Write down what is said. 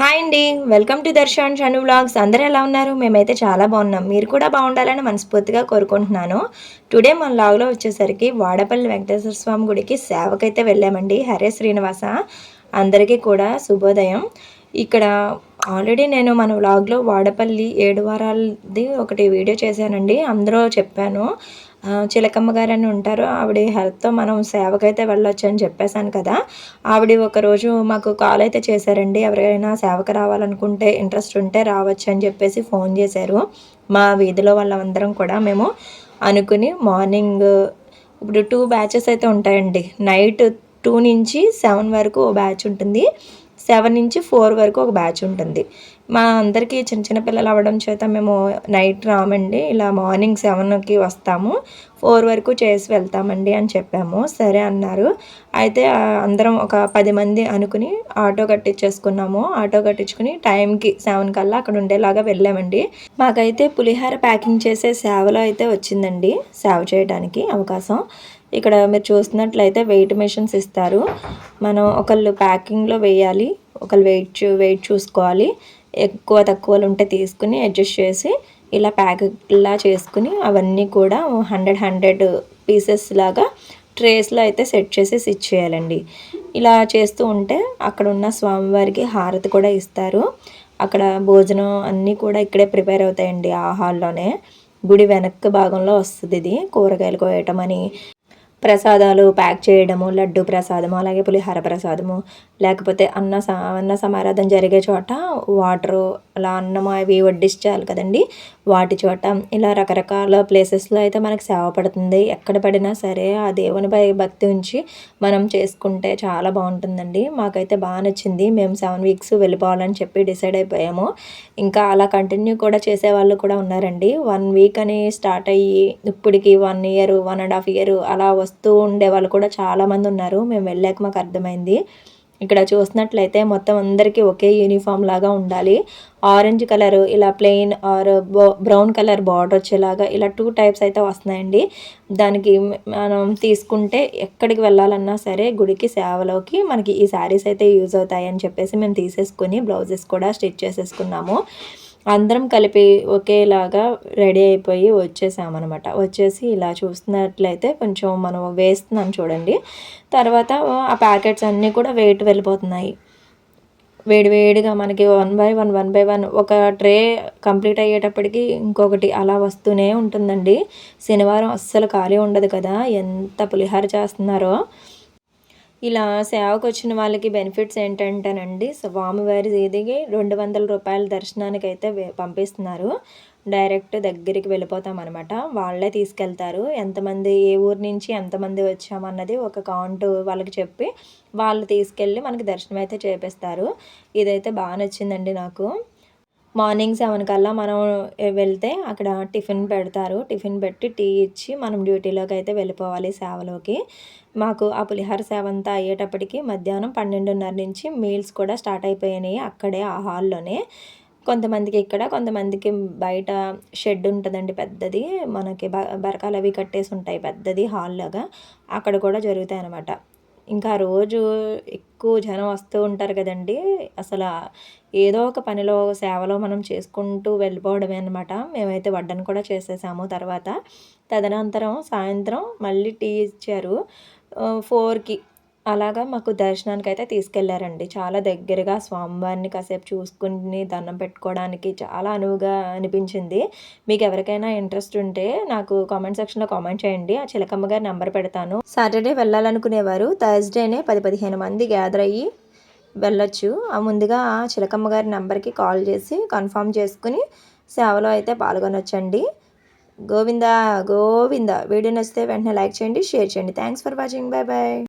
Hi అండి welcome to Darshan Shanu vlogs అందరూ ఎలా ఉన్నారు? మేమైతే చాలా బాగున్నాం. మీరు కూడా బాగుండాలని మనస్ఫూర్తిగా కోరుకుంటున్నాను. టుడే మన లాగ్లో వచ్చేసరికి వాడపల్లి వెంకటేశ్వర స్వామి గుడికి సేవకైతే వెళ్ళామండి హరే శ్రీనివాస అందరికీ కూడా శుభోదయం. ఇక్కడ ఆల్రెడీ నేను మన వ్లాగ్లో వాడపల్లి ఏడు వారాలది ఒకటి వీడియో చేశానండి అందరూ చెప్పాను. చిలకమ్మ గారు అని ఉంటారు. ఆవిడ హెల్త్తో మనం సేవకైతే వెళ్ళొచ్చు అని చెప్పేశాను కదా. ఆవిడ ఒకరోజు మాకు కాల్ అయితే చేశారండి. ఎవరైనా సేవకు రావాలనుకుంటే ఇంట్రెస్ట్ ఉంటే రావచ్చు అని చెప్పేసి ఫోన్ చేశారు. మా వీధిలో వాళ్ళందరం కూడా మేము అనుకుని మార్నింగ్ ఇప్పుడు టూ బ్యాచెస్ అయితే ఉంటాయండి. నైట్ టూ నుంచి సెవెన్ వరకు ఓ బ్యాచ్ ఉంటుంది. సెవెన్ నుంచి ఫోర్ వరకు ఒక బ్యాచ్ ఉంటుంది. మా అందరికీ చిన్న చిన్న పిల్లలు అవ్వడం చేత మేము నైట్ రామండి. ఇలా మార్నింగ్ సెవెన్కి వస్తాము. ఫోర్ వరకు చేసి వెళ్తామండి అని చెప్పాము. సరే అన్నారు. అయితే అందరం ఒక పది మంది అనుకుని ఆటో కట్టించేసుకున్నాము ఆటో కట్టించుకుని టైంకి సెవెన్ కల్లా అక్కడ ఉండేలాగా వెళ్ళామండి. మాకైతే పులిహార ప్యాకింగ్ చేసే సేవలో అయితే వచ్చిందండి. సేవ చేయడానికి అవకాశం. ఇక్కడ మీరు చూస్తున్నట్లయితే వెయిట్ మెషిన్స్ ఇస్తారు. మనం ఒకళ్ళు ప్యాకింగ్లో వేయాలి ఒకళ్ళు వెయిట్ వెయిట్ చూసుకోవాలి. ఎక్కువ తక్కువలు ఉంటే తీసుకుని అడ్జస్ట్ చేసి ఇలా ప్యాకెట్లా చేసుకుని అవన్నీ కూడా హండ్రెడ్ హండ్రెడ్ పీసెస్ లాగా ట్రేస్లో అయితే సెట్ చేసి ఇచ్చేయాలండి ఇలా చేస్తూ ఉంటే అక్కడ ఉన్న స్వామివారికి హారతి కూడా ఇస్తారు. అక్కడ భోజనం అన్నీ కూడా ఇక్కడే ప్రిపేర్ అవుతాయండి ఆ హాల్లోనే గుడి వెనక్కి భాగంలో వస్తుంది ఇది. కూరగాయలు కోయటం అని ప్రసాదాలు ప్యాక్ చేయడము లడ్డు ప్రసాదము అలాగే పులిహార ప్రసాదము లేకపోతే అన్న అన్న సమారాధన జరిగే చోట వాటరు అలా అన్నం అవి వడ్డించాలి కదండి. వాటి చోట ఇలా రకరకాల ప్లేసెస్లో అయితే మనకు సేవ పడుతుంది. ఎక్కడ పడినా సరే ఆ దేవునిపై భక్తి ఉంచి మనం చేసుకుంటే చాలా బాగుంటుందండి. మాకైతే బాగా నచ్చింది. మేము సెవెన్ వీక్స్ వెళ్ళిపోవాలని చెప్పి డిసైడ్ అయిపోయాము. ఇంకా అలా కంటిన్యూ కూడా చేసే వాళ్ళు కూడా ఉన్నారండి. వన్ వీక్ అని స్టార్ట్ అయ్యి ఇప్పటికి one year one and half year అలా వస్తూ ఉండే వాళ్ళు కూడా చాలామంది ఉన్నారు. మేము వెళ్ళాక మాకు అర్థమైంది. ఇక్కడ చూసినట్లయితే మొత్తం అందరికీ ఒకే యూనిఫామ్ లాగా ఉండాలి. ఆరెంజ్ కలర్ ఇలా plain or brown colour border వచ్చేలాగా ఇలా టూ టైప్స్ అయితే వస్తున్నాయండి. దానికి మనం తీసుకుంటే ఎక్కడికి వెళ్ళాలన్నా సరే గుడికి సేవలోకి మనకి ఈ శారీస్ అయితే యూజ్ అవుతాయి అని చెప్పేసి మేము తీసేసుకొని బ్లౌజెస్ కూడా స్టిచ్ చేసేసుకున్నాము. అందరం కలిపి ఒకేలాగా రెడీ అయిపోయి వచ్చేసామన్నమాట. వచ్చేసి ఇలా చూస్తున్నట్లయితే కొంచెం మనం వేస్తున్నాం చూడండి. తర్వాత ఆ ప్యాకెట్స్ అన్నీ కూడా వెయిట్ వెళ్ళిపోతున్నాయి. వేడివేడిగా మనకి one by one one by one ఒక ట్రే కంప్లీట్ అయ్యేటప్పటికి ఇంకొకటి అలా వస్తూనే ఉంటుందండి. శనివారం అస్సలు ఖాళీ ఉండదు కదా. ఎంత పులిహార చేస్తున్నారో. ఇలా సేవకు వచ్చిన వాళ్ళకి బెనిఫిట్స్ ఏంటంటేనండి స్వామివారి ఏదిగి రెండు వందల రూపాయల దర్శనానికి అయితే పంపిస్తున్నారు. డైరెక్ట్ దగ్గరికి వెళ్ళిపోతాం అనమాట వాళ్ళే తీసుకెళ్తారు. ఎంతమంది ఏ ఊరు నుంచి ఎంతమంది వచ్చామన్నది ఒక కౌంట్ వాళ్ళకి చెప్పి వాళ్ళు తీసుకెళ్ళి మనకి దర్శనం అయితే చేపిస్తారు. ఇదైతే బాగా నచ్చిందండి నాకు. మార్నింగ్ సెవెన్ కల్లా మనం వెళ్తే అక్కడ టిఫిన్ పెడతారు. టిఫిన్ పెట్టి టీ ఇచ్చి మనం డ్యూటీలోకి అయితే వెళ్ళిపోవాలి సేవలోకి. మాకు ఆ పులిహార సేవ అంతా అయ్యేటప్పటికి మధ్యాహ్నం పన్నెండున్నర నుంచి మీల్స్ కూడా స్టార్ట్ అయిపోయినాయి అక్కడే ఆ హాల్లోనే. కొంతమందికి ఇక్కడ కొంతమందికి బయట షెడ్ ఉంటుందండి పెద్దది. మనకి బ బరకాలు అవి కట్టేసి ఉంటాయి పెద్దది హాల్ లాగా. అక్కడ కూడా జరుగుతాయి అన్నమాట ఇంకా రోజు ఎక్కువ జనం వస్తూ ఉంటారు కదండి. అసలు ఏదో ఒక పనిలో సేవలో మనం చేసుకుంటూ వెళ్ళిపోవడమే అనమాట మేమైతే వడ్డను కూడా చేసేసాము తర్వాత. తదనంతరం సాయంత్రం మళ్ళీ టీ ఇచ్చారు. ఫోర్కి అలాగా మాకు దర్శనానికి అయితే తీసుకెళ్ళారండి. చాలా దగ్గరగా స్వామివారిని కాసేపు చూసుకుని దండం పెట్టుకోవడానికి చాలా అనువుగా అనిపించింది. మీకు ఎవరికైనా ఇంట్రెస్ట్ ఉంటే నాకు కామెంట్ సెక్షన్లో కామెంట్ చేయండి. ఆ చిలకమ్మ గారి నెంబర్ పెడతాను. సాటర్డే వెళ్ళాలనుకునేవారు థర్స్డేనే పది పదిహేను మంది గ్యాదర్ అయ్యి వెళ్ళొచ్చు. ఆ ముందుగా చిలకమ్మ గారి నెంబర్కి కాల్ చేసి కన్ఫర్మ్ చేసుకుని సేవలో అయితే పాల్గొనొచ్చండి. గోవింద గోవింద. వీడియో నచ్చితే వెంటనే లైక్ చేయండి షేర్ చేయండి. Thanks for watching. Bye bye